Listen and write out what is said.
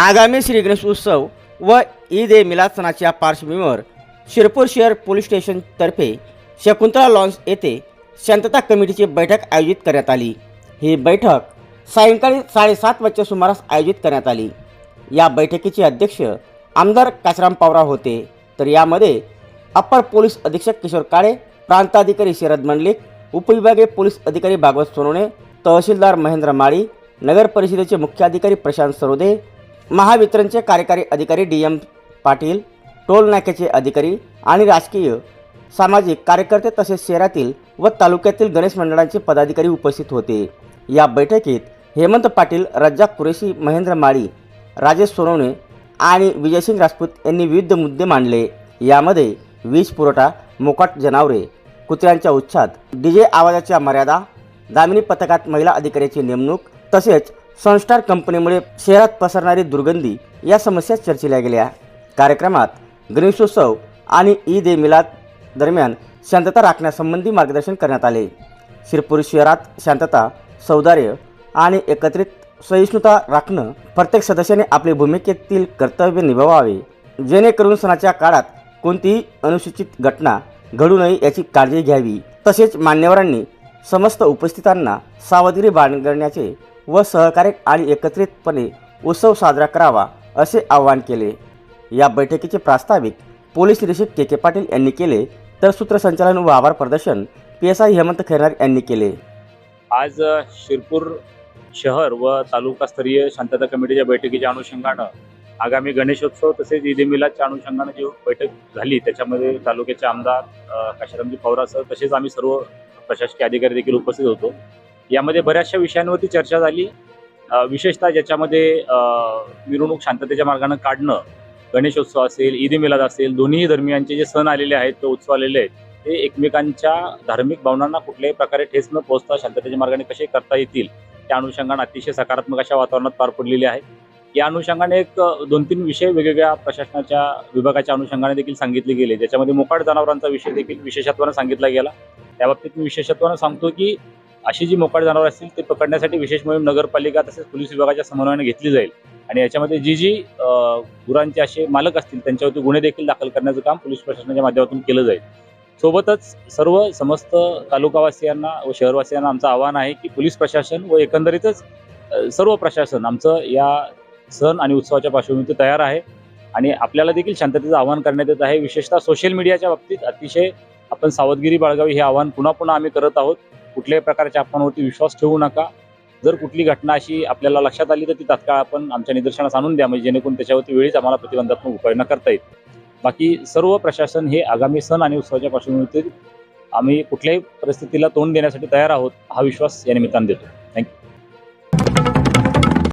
आगामी श्री गणेश उत्सव व ईद ए मिलाद सणाच्या पार्श्वभूमीवर शिरपूर शहर पोलीस स्टेशनतर्फे शकुंतला लॉन्स येथे शांतता कमिटीची बैठक आयोजित करण्यात आली. ही बैठक सायंकाळी साडेसात वाजच्या सुमारास आयोजित करण्यात आली. या बैठकीचे अध्यक्ष आमदार काचराम पावरा होते. तर यामध्ये अप्पर पोलीस अधीक्षक किशोर काळे प्रांताधिकारी शरद मंडलिक उपविभागीय पोलीस अधिकारी भागवत सोनवणे तहसीलदार महेंद्र माळी नगर परिषदेचे मुख्याधिकारी प्रशांत सरोदे महावितरणचे कार्यकारी अधिकारी डी एम पाटील टोल नाक्याचे अधिकारी आणि राजकीय सामाजिक कार्यकर्ते तसेच शहरातील व तालुक्यातील गणेश मंडळांचे पदाधिकारी उपस्थित होते. या बैठकीत हेमंत पाटील रज्जाक कुरेशी महेंद्र माळी राजेश सोनवणे आणि विजयसिंग राजपूत यांनी विविध मुद्दे मांडले. यामध्ये वीज पुरवठा मोकाट जनावरे कुत्र्यांच्या उच्छाद डीजे आवाजाच्या मर्यादा दामिनी पथकात महिला अधिकाऱ्याची नेमणूक तसेच सनस्टार कंपनीमुळे शहरात पसरणारी दुर्गंधी या समस्या चर्चिल्या गेल्या. कार्यक्रमात गणेशोत्सव आणि ईद ए मिलाद दरम्यान शांतता राखण्यासंबंधी मार्गदर्शन करण्यात आले. शिरपूर शहरात शांतता सौंदर्य आणि एकत्रित सहिष्णुता राखणं प्रत्येक सदस्याने आपली भूमिकेतील कर्तव्य निभावावे. जेणेकरून सणाच्या काळात कोणतीही अनुसूचित घटना घडू नये याची काळजी घ्यावी. तसेच मान्यवरांनी समस्त उपस्थितांना सावधगिरी बाळगण्याचे व सहकार्य आणि एकत्रितपणे उत्सव साजरा करावा असे आवाहन केले. या बैठकीचे प्रास्ताविक पोलीस निरीक्षक के के पाटील यांनी केले तर सूत्रसंचालन व आभार प्रदर्शन P S I Hemant Khairnar यांनी केले. आज शिरपूर शहर व तालुकास्तरीय शांतता कमिटीच्या बैठकीच्या अनुषंगानं आगामी गणेशोत्सव तसेच ईद मिलादच्या अनुषंगानं जी बैठक झाली त्याच्यामध्ये तालुक्याचे आमदार अ, काशीरामजी पवारासह तसेच आम्ही सर्व प्रशासकीय अधिकारी देखील उपस्थित होतो. यामध्ये बऱ्याचशा विषयांवरती चर्चा झाली. विशेषतः ज्याच्यामध्ये मिरवणूक शांततेच्या मार्गानं काढणं गणेशोत्सव असेल ईद मिलाद असेल दोन्ही धर्मियांचे जे सण आलेले आहेत ते उत्सव आलेले आहेत ते एकमेकांच्या धार्मिक भावनांना कुठल्याही प्रकारे ठेच न पोहोचता शांततेच्या मार्गाने कसे करता येतील त्या अनुषंगाने अतिशय सकारात्मक अशा वातावरणात पार पडलेले आहे. या अनुषंगाने एक दोन तीन विषय वेगवेगळ्या प्रशासनाच्या विभागाच्या अनुषंगाने देखील सांगितले गेले. ज्याच्यामध्ये मोकाट जनावरांचा विषय देखील विशेषत्वानं सांगितला गेला. त्या बाबतीत मी विशेषत्वानं सांगतो की अशी जी मोकाट जनावर असतील ते पकडण्यासाठी विशेष मोहीम नगरपालिका तसेच पोलीस विभागाच्या समन्वयाने घेतली जाईल. आणि याच्यामध्ये जी जी गुरांचे असे मालक असतील त्यांच्यावरती गुन्हे देखील दाखल करण्याचं काम पोलीस प्रशासनाच्या माध्यमातून केलं जाईल. सोबतच सर्व समस्त तालुकावासियांना व शहरवासियांना आमचं आव्हान आहे की पोलीस प्रशासन व एकंदरीतच सर्व प्रशासन आमचं या सण आणि उत्सवाच्या पार्श्वभूमीवर तयार आहे. आणि आपल्याला देखील शांततेचं आवाहन करण्यात येत आहे. विशेषतः सोशल मीडियाच्या बाबतीत अतिशय आपण सावधगिरी बाळगावी हे आवाहन पुन्हा पुन्हा आम्ही करत आहोत. कुठल्याही प्रकारच्या अफवांवरती विश्वास ठेवू नका. जर कुठली घटना अशी आपल्याला लक्षात आली तर ती तात्काळ आपण आमच्या निदर्शनास आणून द्या. म्हणजे जेणेकरून त्याच्यावरती वेळीच आम्हाला प्रतिबंधात्मक उपाययोजना करता येईल बाकी सर्व प्रशासन हे आगामी सण आणि उत्सवाच्या पार्श्वभूमीवर आम्ही कुठल्याही परिस्थितीला तोंड देण्यासाठी तयार आहोत हा विश्वास या निमित्तानं देतो. थँक्यू